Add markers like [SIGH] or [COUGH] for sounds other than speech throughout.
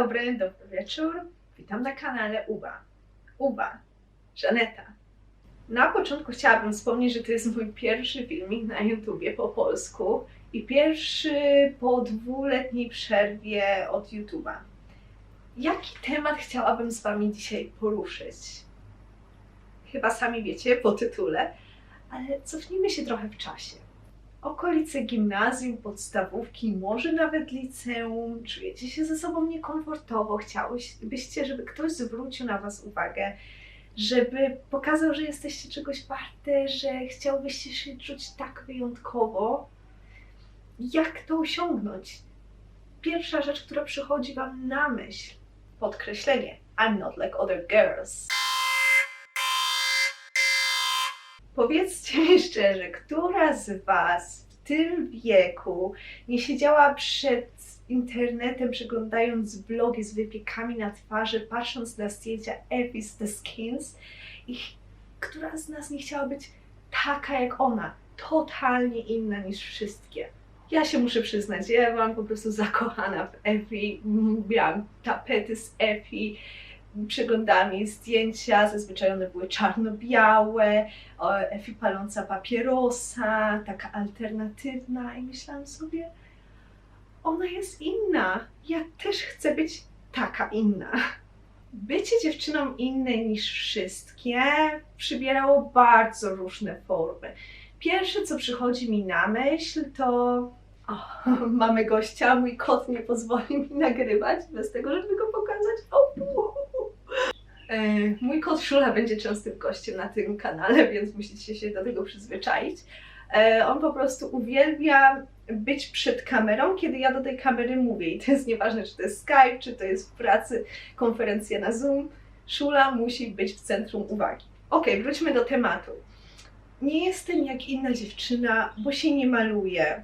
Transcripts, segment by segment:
dobry, dobry wieczór. Witam na kanale Uba. Uba, Żaneta. Na początku chciałabym wspomnieć, że to jest mój pierwszy filmik na YouTubie po polsku i pierwszy po dwuletniej przerwie od YouTuba. Jaki temat chciałabym z Wami dzisiaj poruszyć? Chyba sami wiecie po tytule, ale cofnijmy się trochę w czasie. Okolice gimnazjum, podstawówki, może nawet liceum, czujecie się ze sobą niekomfortowo, chciałybyście, żeby ktoś zwrócił na Was uwagę, żeby pokazał, że jesteście czegoś warte, że chciałbyście się czuć tak wyjątkowo. Jak to osiągnąć? Pierwsza rzecz, która przychodzi Wam na myśl, podkreślenie I'm not like other girls. Powiedzcie mi szczerze, która z Was w tym wieku nie siedziała przed internetem, przeglądając vlogi z wypiekami na twarzy, patrząc na zdjęcia Effie's The Skins? I która z nas nie chciała być taka jak ona, totalnie inna niż wszystkie. Ja się muszę przyznać, ja byłam po prostu zakochana w Effie, miałam tapety z Effie, przeglądałam jej zdjęcia, zazwyczaj one były czarno-białe, Efi paląca papierosa, taka alternatywna i myślałam sobie, ona jest inna, ja też chcę być taka inna. Bycie dziewczyną innej niż wszystkie przybierało bardzo różne formy. Pierwsze, co przychodzi mi na myśl, to o, [LAUGHS] mamy gościa, mój kot nie pozwoli mi nagrywać bez tego, żeby go pokazać. O, E, Mój kot Szula będzie częstym gościem na tym kanale, [LAUGHS] więc musicie się do tego przyzwyczaić. E, On po prostu uwielbia być przed kamerą, kiedy ja do tej kamery mówię. I to jest nieważne, czy to jest Skype, czy to jest w pracy konferencja na Zoom. Szula musi być w centrum uwagi. Ok, wróćmy do tematu. Nie jestem jak inna dziewczyna, bo się nie maluję,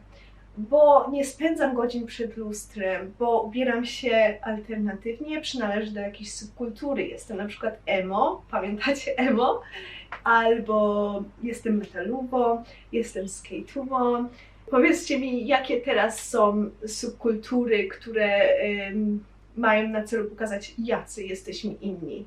bo nie spędzam godzin przed lustrem, bo ubieram się alternatywnie, przynależę do jakiejś subkultury. Jestem na przykład emo, pamiętacie emo? Albo jestem metalową, jestem skate'ową. Powiedzcie mi, jakie teraz są subkultury, które ym, mają na celu pokazać, jacy jesteśmy inni.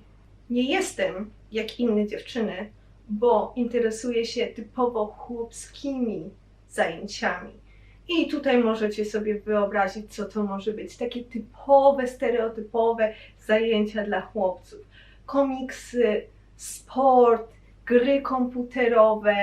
Nie jestem jak inne dziewczyny, bo interesuję się typowo chłopskimi zajęciami. I tutaj możecie sobie wyobrazić, co to może być. Takie typowe, stereotypowe zajęcia dla chłopców. Komiksy, sport, gry komputerowe,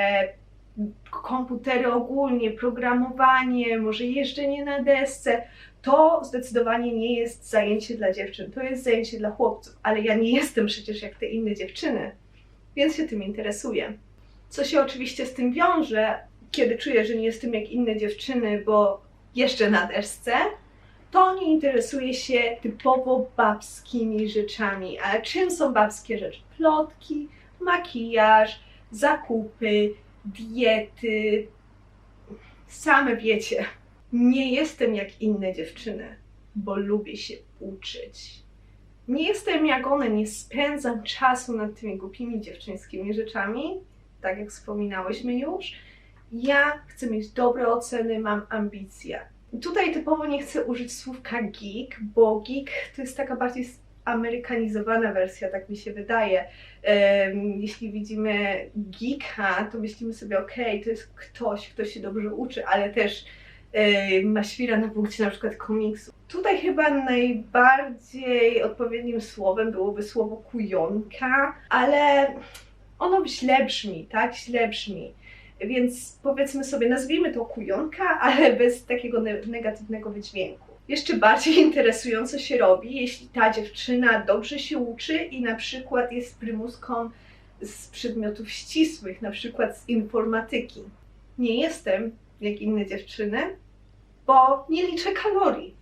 komputery ogólnie, programowanie, może jeżdżenie na desce. To zdecydowanie nie jest zajęcie dla dziewczyn, to jest zajęcie dla chłopców, ale ja nie jestem przecież jak te inne dziewczyny, więc się tym interesuję. Co się oczywiście z tym wiąże, kiedy czuję, że nie jestem jak inne dziewczyny, bo jeszcze na desce, to nie interesuję się typowo babskimi rzeczami. A czym są babskie rzeczy? Plotki, makijaż, zakupy, diety. Same wiecie. Nie jestem jak inne dziewczyny, bo lubię się uczyć. Nie jestem jak one, nie spędzam czasu nad tymi głupimi dziewczyńskimi rzeczami, tak jak wspominałyśmy już. Ja chcę mieć dobre oceny, mam ambicje. Tutaj typowo nie chcę użyć słówka geek, bo geek to jest taka bardziej amerykanizowana wersja, tak mi się wydaje. Jeśli widzimy geeka, to myślimy sobie, okej, to jest ktoś, kto się dobrze uczy, ale też ma świra na punkcie na przykład komiksu. Tutaj chyba najbardziej odpowiednim słowem byłoby słowo kujonka, ale ono źle brzmi, tak? Źle brzmi. Więc powiedzmy sobie, nazwijmy to kujonka, ale bez takiego ne- negatywnego wydźwięku. Jeszcze bardziej [LAUGHS] interesująco się robi, jeśli ta dziewczyna dobrze się uczy i na przykład jest prymuską z przedmiotów ścisłych, na przykład z informatyki. Nie jestem jak inne dziewczyny, bo nie liczę kalorii.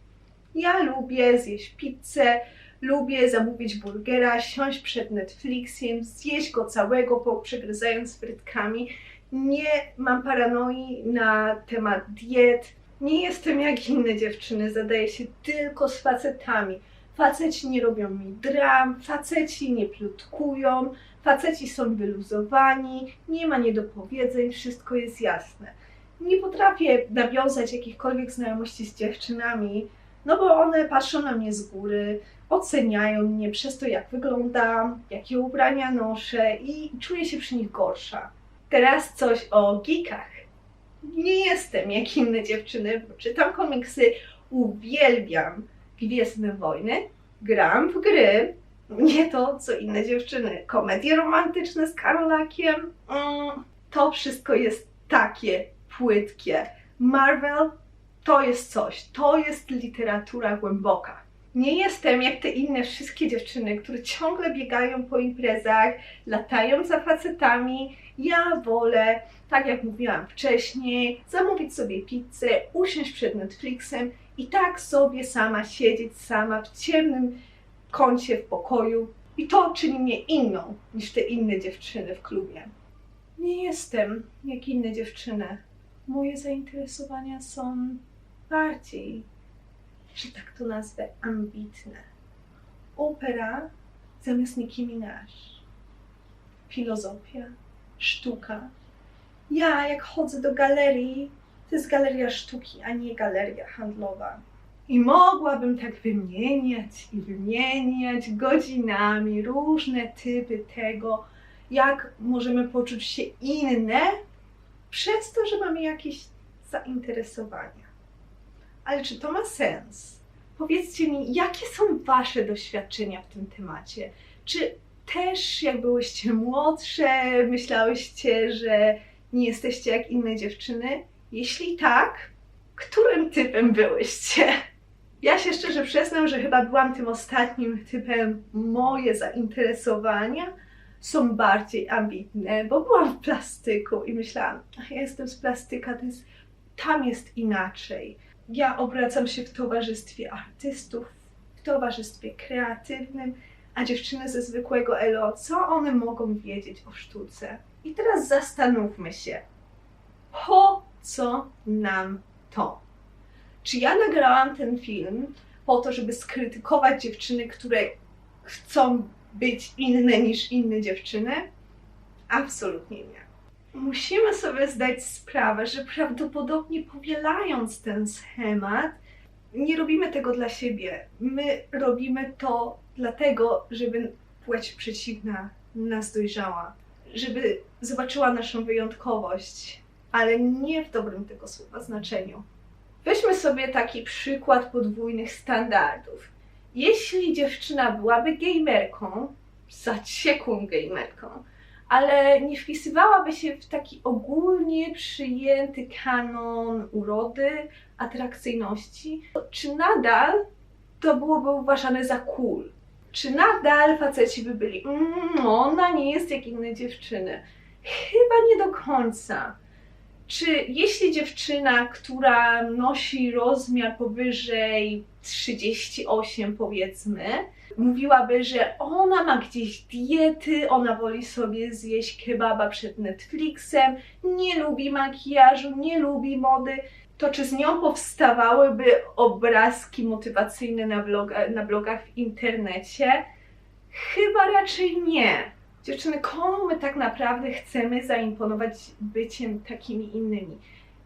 Ja lubię zjeść pizzę, lubię zamówić burgera, siąść przed Netflixiem, zjeść go całego, poprzegryzając frytkami nie mam paranoi na temat diet. Nie jestem jak inne dziewczyny, zadaję się tylko z facetami. Faceci nie robią mi dram, faceci nie plotkują, faceci są wyluzowani, nie ma niedopowiedzeń, wszystko jest jasne. Nie potrafię nawiązać jakichkolwiek znajomości z dziewczynami, No bo one patrzą na mnie z góry, oceniają mnie przez to, jak wyglądam, jakie ubrania noszę i czuję się przy nich gorsza. Teraz coś o geekach. Nie jestem jak inne dziewczyny, bo czytam komiksy, uwielbiam Gwiezdne Wojny, gram w gry, nie to co inne dziewczyny. Komedie romantyczne z Karolakiem, mm, to wszystko jest takie płytkie. Marvel to jest coś, to jest literatura głęboka. Nie jestem jak te inne wszystkie dziewczyny, które ciągle biegają po imprezach, latają za facetami. Ja wolę, tak jak mówiłam wcześniej, zamówić sobie pizzę, usiąść przed Netflixem i tak sobie sama siedzieć, sama w ciemnym kącie w pokoju. I to czyni mnie inną niż te inne dziewczyny w klubie. Nie jestem jak inne dziewczyny. Moje zainteresowania są bardziej, że tak to nazwę, ambitne. Opera zamiast Nicki Minaj. Filozofia, sztuka. Ja, jak chodzę do galerii, to jest galeria sztuki, a nie galeria handlowa. I mogłabym tak wymieniać i wymieniać godzinami różne typy tego, jak możemy poczuć się inne przez to, że mamy jakieś zainteresowania. Ale czy to ma sens? Powiedzcie mi, jakie są Wasze doświadczenia w tym temacie? Czy też jak byłyście młodsze, myślałyście, że nie jesteście jak inne dziewczyny? Jeśli tak, którym typem byłyście? Ja się szczerze przyznam, że chyba byłam tym ostatnim typem. Moje zainteresowania są bardziej ambitne, bo byłam w plastyku i myślałam, "Ach, ja jestem z plastyka, to jest, tam jest inaczej. Ja obracam się w towarzystwie artystów, w towarzystwie kreatywnym, a dziewczyny ze zwykłego ELO, co one mogą wiedzieć o sztuce? I teraz zastanówmy się, po co nam to? Czy ja nagrałam ten film po to, żeby skrytykować dziewczyny, które chcą być inne niż inne dziewczyny? Absolutnie nie. Musimy sobie zdać sprawę, że prawdopodobnie powielając ten schemat, nie robimy tego dla siebie. My robimy to dlatego, żeby płeć przeciwna nas dojrzała, żeby zobaczyła naszą wyjątkowość, ale nie w dobrym tego słowa znaczeniu. Weźmy sobie taki przykład podwójnych standardów. Jeśli dziewczyna byłaby gamerką, zaciekłą gamerką, ale nie wpisywałaby się w taki ogólnie przyjęty kanon urody, atrakcyjności, czy nadal to byłoby uważane za cool? Czy nadal faceci by byli, mmm, ona nie jest jak inne dziewczyny? Chyba nie do końca. Czy jeśli dziewczyna, która nosi rozmiar powyżej 38 powiedzmy, mówiłaby, że ona ma gdzieś diety, ona woli sobie zjeść kebaba przed Netflixem, nie lubi makijażu, nie lubi mody, to czy z nią powstawałyby obrazki motywacyjne na, bloga, na blogach w internecie? Chyba raczej nie. Dziewczyny, komu my tak naprawdę chcemy zaimponować byciem takimi innymi?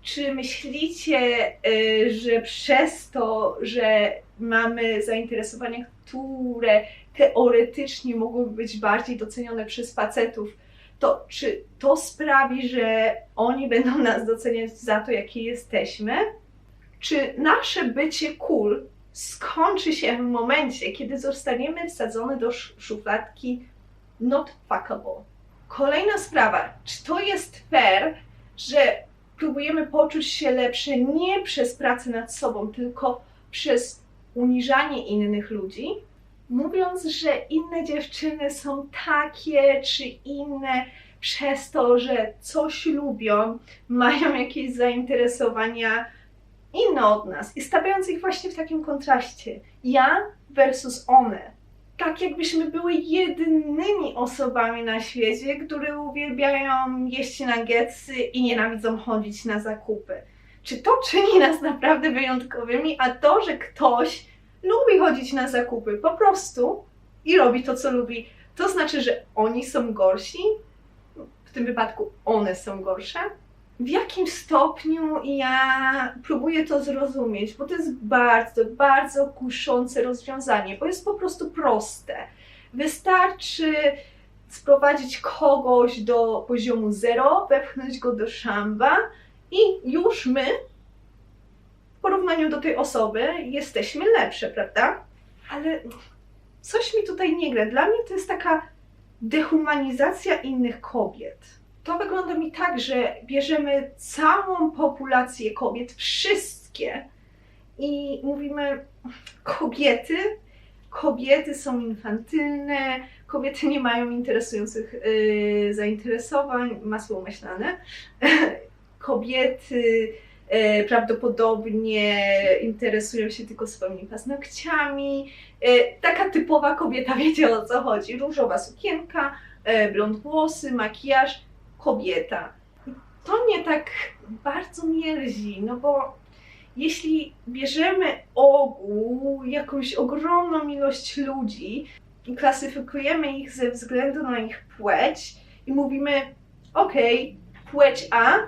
Czy myślicie, y, że przez to, że mamy zainteresowania, które teoretycznie mogłyby być bardziej docenione przez facetów, to czy to sprawi, że oni będą nas doceniać za to, jakie jesteśmy? Czy nasze bycie cool skończy się w momencie, kiedy zostaniemy wsadzone do sz- szufladki not fuckable? Kolejna sprawa, czy to jest fair, że próbujemy poczuć się lepsze nie przez pracę nad sobą, tylko przez uniżanie innych ludzi, mówiąc, że inne dziewczyny są takie czy inne przez to, że coś lubią, mają jakieś zainteresowania inne od nas i stawiając ich właśnie w takim kontraście. Ja versus one. Tak jakbyśmy były jedynymi osobami na świecie, które uwielbiają jeść nuggetsy i nienawidzą chodzić na zakupy. Czy to czyni nas naprawdę wyjątkowymi, a to, że ktoś lubi chodzić na zakupy po prostu i robi to, co lubi, to znaczy, że oni są gorsi? W tym wypadku one są gorsze? w jakim stopniu ja próbuję to zrozumieć, bo to jest bardzo, bardzo kuszące rozwiązanie, bo jest po prostu proste. Wystarczy sprowadzić kogoś do poziomu zero, wepchnąć go do szamba i już my porównaniu do tej osoby jesteśmy lepsze, prawda? Ale coś mi tutaj nie gra. Dla mnie to jest taka dehumanizacja innych kobiet. To wygląda mi tak, że bierzemy całą populację kobiet, wszystkie, i mówimy: kobiety, kobiety są infantylne, kobiety nie mają interesujących yy, zainteresowań, masło myślane. [LAUGHS] kobiety prawdopodobnie interesują się tylko swoimi paznokciami. E, taka typowa kobieta, [LAUGHS] wiecie o co chodzi. Różowa sukienka, e, blond włosy, makijaż, kobieta. To mnie tak bardzo mierzi, no bo jeśli bierzemy ogół, jakąś ogromną ilość ludzi i klasyfikujemy ich ze względu na ich płeć i mówimy, okej, płeć A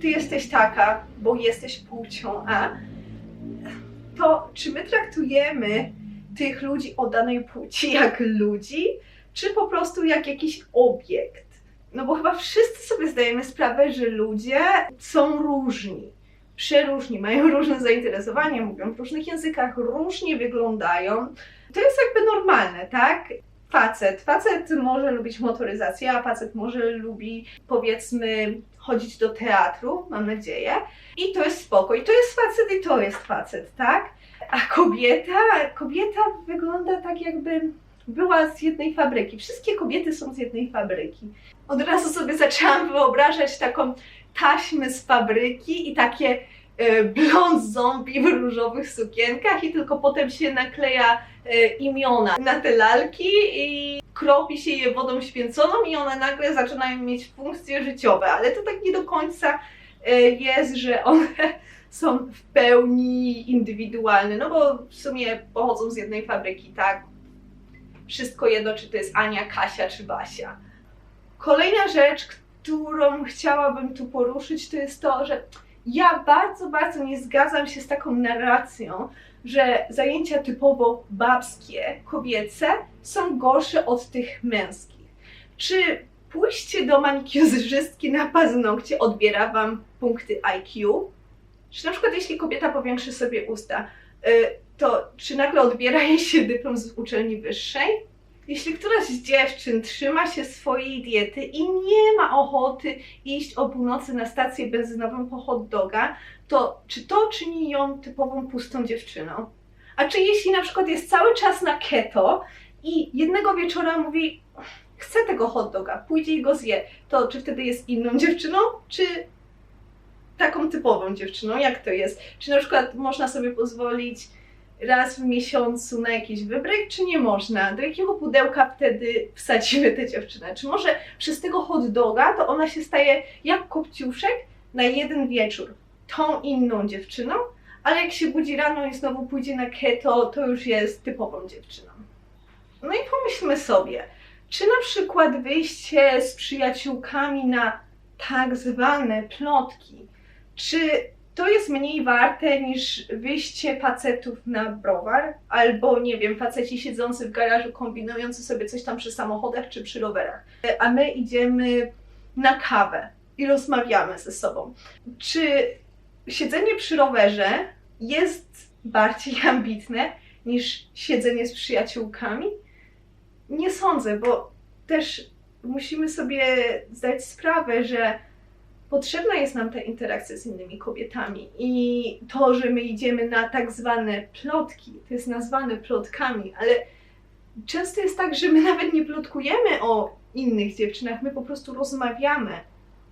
ty jesteś taka, bo jesteś płcią A, to czy my traktujemy tych ludzi o danej płci jak ludzi, czy po prostu jak jakiś obiekt? No bo chyba wszyscy sobie zdajemy sprawę, że ludzie są różni, przeróżni, mają [LAUGHS] różne zainteresowania, mówią w różnych językach, różnie wyglądają. To jest jakby normalne, tak? Facet. Facet może lubić motoryzację, a facet może lubi powiedzmy chodzić do teatru, mam nadzieję. I to jest spokój. To jest facet i to jest facet, tak? A kobieta, kobieta wygląda tak jakby była z jednej fabryki. Wszystkie kobiety są z jednej fabryki. Od razu sobie zaczęłam wyobrażać taką taśmę z fabryki i takie blond zombie w różowych sukienkach i tylko potem się nakleja e, imiona na te lalki i kropi się je wodą święconą i one nagle zaczynają mieć funkcje życiowe, ale to tak nie do końca e, jest, że one [LAUGHS] są w pełni indywidualne, no bo w sumie pochodzą z jednej fabryki, tak? Wszystko jedno, czy to jest Ania, Kasia czy Basia. Kolejna rzecz, którą chciałabym tu poruszyć, to jest to, że ja bardzo, bardzo nie zgadzam się z taką narracją, że zajęcia typowo babskie, kobiece są gorsze od tych męskich. Czy pójście do manikurzystki na paznokcie odbiera Wam punkty IQ? Czy na przykład jeśli kobieta powiększy sobie usta, y, to czy nagle odbiera jej się dyplom z uczelni wyższej? Jeśli któraś z dziewczyn trzyma się swojej diety i nie ma ochoty iść o północy na stację benzynową po hot doga, to czy to czyni ją typową pustą dziewczyną? A czy jeśli na przykład jest cały czas na keto i jednego wieczora mówi, chcę tego hot doga, pójdzie i go zje, to czy wtedy jest inną dziewczyną, czy taką typową dziewczyną? Jak to jest? Czy na przykład można sobie pozwolić raz w miesiącu na jakiś wybryk, czy nie można? Do jakiego pudełka wtedy wsadzimy tę dziewczynę? Czy może przez tego hot doga to ona się staje jak kopciuszek na jeden wieczór tą inną dziewczyną, ale jak się budzi rano i znowu pójdzie na keto, to już jest typową dziewczyną. No i pomyślmy sobie, czy na przykład wyjście z przyjaciółkami na tak zwane plotki, czy to jest mniej warte niż wyjście facetów na browar, albo nie wiem, faceci siedzący w garażu kombinujący sobie coś tam przy samochodach czy przy rowerach, a my idziemy na kawę i rozmawiamy ze sobą. Czy siedzenie przy rowerze jest bardziej [LAUGHS] ambitne niż siedzenie z przyjaciółkami? Nie sądzę, bo też musimy sobie zdać sprawę, że potrzebna jest nam ta interakcja z innymi kobietami i to, że my idziemy na tak zwane plotki, to jest nazwane plotkami, ale często jest tak, że my nawet nie plotkujemy o innych dziewczynach, my po prostu rozmawiamy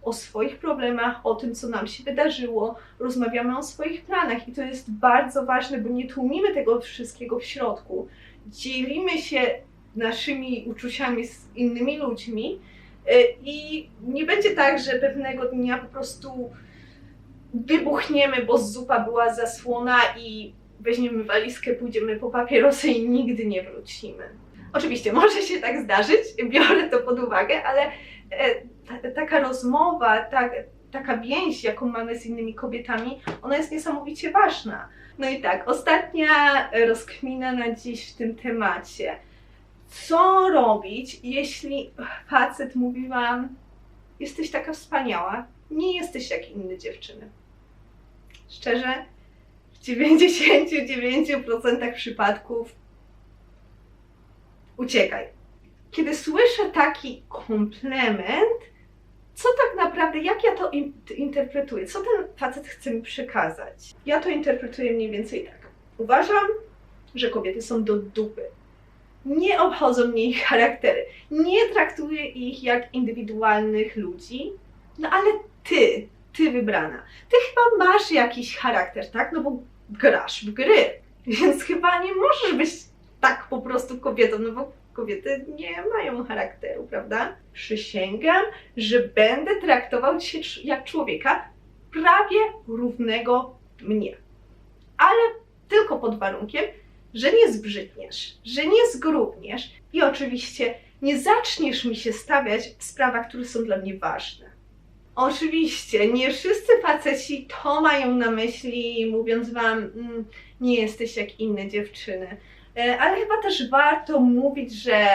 o swoich problemach, o tym, co nam się wydarzyło, rozmawiamy o swoich planach i to jest bardzo ważne, bo nie tłumimy tego wszystkiego w środku. Dzielimy się naszymi uczuciami z innymi ludźmi i nie będzie tak, że pewnego dnia po prostu wybuchniemy, bo zupa była zasłona i weźmiemy walizkę, pójdziemy po papierosy i nigdy nie wrócimy. Oczywiście może się tak zdarzyć, biorę to pod uwagę, ale e, taka rozmowa, tak, taka więź, jaką mamy z innymi kobietami, ona jest niesamowicie ważna. No i tak, ostatnia rozkmina na dziś w tym temacie. Co robić, jeśli facet mówi wam, jesteś taka wspaniała, nie jesteś jak inne dziewczyny? Szczerze, w 99% przypadków uciekaj. Kiedy słyszę taki komplement, co tak naprawdę, jak ja to in interpretuję? Co ten facet chce mi przekazać? Ja to interpretuję mniej więcej tak. Uważam, że kobiety są do dupy. Nie obchodzą mnie ich charaktery. Nie traktuję ich jak indywidualnych ludzi. No ale ty, ty wybrana, ty chyba masz jakiś charakter, tak? No bo grasz w gry. Więc chyba nie możesz być tak po prostu kobietą, no bo kobiety nie mają charakteru, prawda? Przysięgam, że będę traktował cię jak człowieka prawie równego mnie. Ale tylko pod warunkiem, że nie zbrzydniesz, że nie zgrubniesz i oczywiście nie zaczniesz mi się stawiać w sprawach, które są dla mnie ważne. Oczywiście, nie wszyscy faceci to mają na myśli, mówiąc wam, mm, nie jesteś jak inne dziewczyny. E, ale chyba też warto mówić, że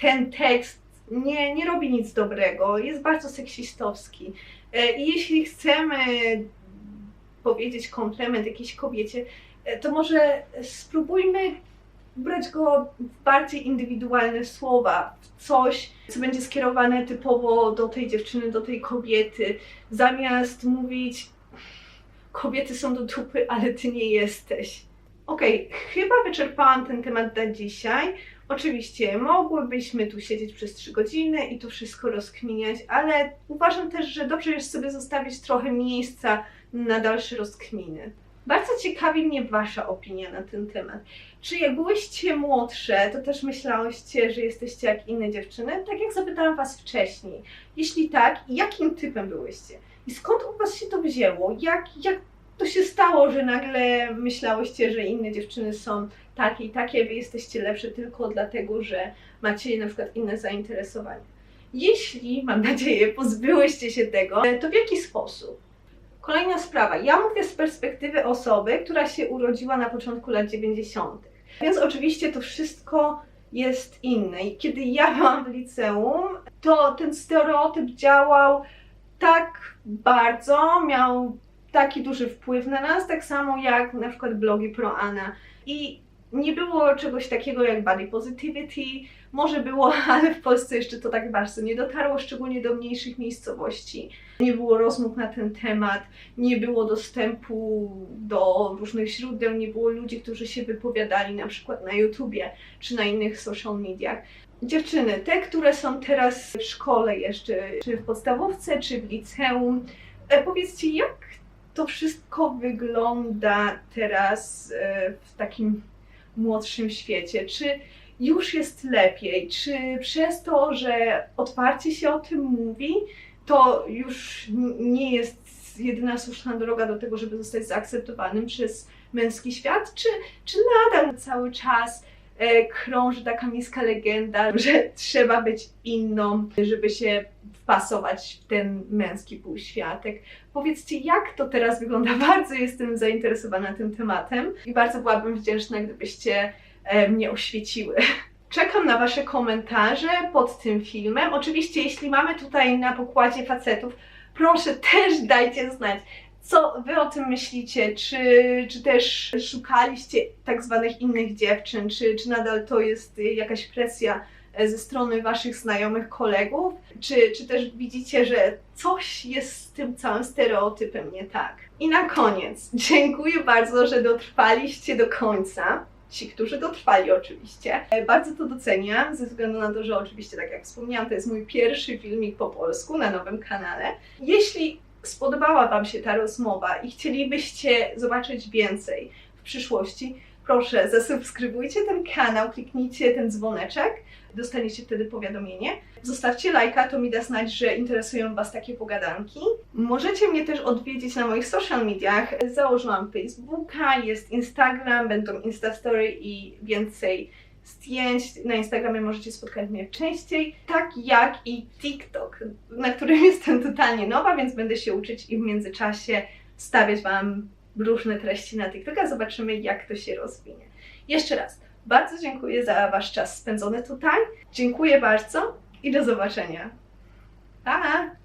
ten tekst nie, nie robi nic dobrego, jest bardzo seksistowski. E, I jeśli chcemy powiedzieć komplement jakiejś kobiecie, to może spróbujmy brać go w bardziej indywidualne słowa, w coś, co będzie skierowane typowo do tej dziewczyny, do tej kobiety, zamiast mówić kobiety są do dupy, ale ty nie jesteś. Okej, okay, chyba wyczerpałam ten temat na dzisiaj. Oczywiście mogłybyśmy tu siedzieć przez 3 godziny i to wszystko rozkminiać, ale uważam też, że dobrze jest sobie zostawić trochę miejsca na dalsze rozkminy. Bardzo ciekawi mnie Wasza opinia na ten temat. Czy jak byłyście młodsze, to też myślałyście, że jesteście jak inne dziewczyny? Tak jak zapytałam Was wcześniej. Jeśli tak, jakim typem byłyście? I skąd u Was się to wzięło? Jak, jak to się stało, że nagle myślałyście, że inne dziewczyny są takie i takie, wy jesteście lepsze tylko dlatego, że macie na przykład inne zainteresowania. Jeśli, mam nadzieję, pozbyłyście się tego, to w jaki sposób? Kolejna sprawa. Ja mówię z perspektywy osoby, która się urodziła na początku lat 90. Więc oczywiście to wszystko jest inne. I kiedy ja byłam w liceum, to ten stereotyp działał tak bardzo, miał taki duży wpływ na nas, tak samo jak na przykład blogi ProAna. I nie było czegoś takiego jak body positivity, może było, [LAUGHS] ale w Polsce jeszcze to tak bardzo nie dotarło, szczególnie do mniejszych miejscowości. Nie było rozmów na ten temat, nie było dostępu do różnych źródeł, nie było ludzi, którzy się wypowiadali na przykład na YouTubie czy na innych social mediach. Dziewczyny, te, które są teraz w szkole jeszcze, czy w podstawówce, czy w liceum, e, powiedzcie, jak to wszystko wygląda teraz e, w takim młodszym świecie? Czy już jest lepiej? Czy przez to, że otwarcie się o tym mówi, to już nie jest jedyna słuszna droga do tego, żeby zostać zaakceptowanym przez męski świat? Czy, czy nadal cały czas e, krąży taka miejska legenda, że trzeba być inną, żeby się wpasować w ten męski półświatek. Powiedzcie, jak to teraz wygląda? [LAUGHS] Bardzo jestem zainteresowana tym tematem i bardzo byłabym wdzięczna, gdybyście mnie oświeciły. [LAUGHS] Czekam na Wasze komentarze pod tym filmem. Oczywiście, jeśli mamy tutaj na pokładzie facetów, proszę też dajcie znać, co Wy o tym myślicie? Czy, czy też szukaliście tak zwanych innych dziewczyn? Czy, czy nadal to jest jakaś presja E, ze strony Waszych znajomych, kolegów? Czy, czy też widzicie, że coś jest z tym całym stereotypem nie tak? I na koniec, dziękuję bardzo, że dotrwaliście do końca. Ci, którzy dotrwali oczywiście. E, bardzo to doceniam, ze względu na to, że oczywiście, tak jak wspomniałam, to jest mój pierwszy filmik po polsku na nowym kanale. Jeśli spodobała Wam się ta rozmowa i chcielibyście zobaczyć więcej w przyszłości, proszę zasubskrybujcie ten kanał, kliknijcie ten dzwoneczek, dostaniecie wtedy powiadomienie. Zostawcie lajka, to mi da znać, że interesują Was takie pogadanki. Możecie mnie też odwiedzić na moich social mediach. Założyłam Facebooka, jest Instagram, będą Instastory i więcej zdjęć. Na Instagramie możecie spotkać mnie częściej, tak jak i TikTok, na którym [LAUGHS] jestem totalnie nowa, więc będę się uczyć i w międzyczasie stawiać Wam różne treści na TikToka. Zobaczymy, jak to się rozwinie. Jeszcze raz, bardzo dziękuję za Wasz czas spędzony tutaj. Dziękuję bardzo i do zobaczenia. Pa!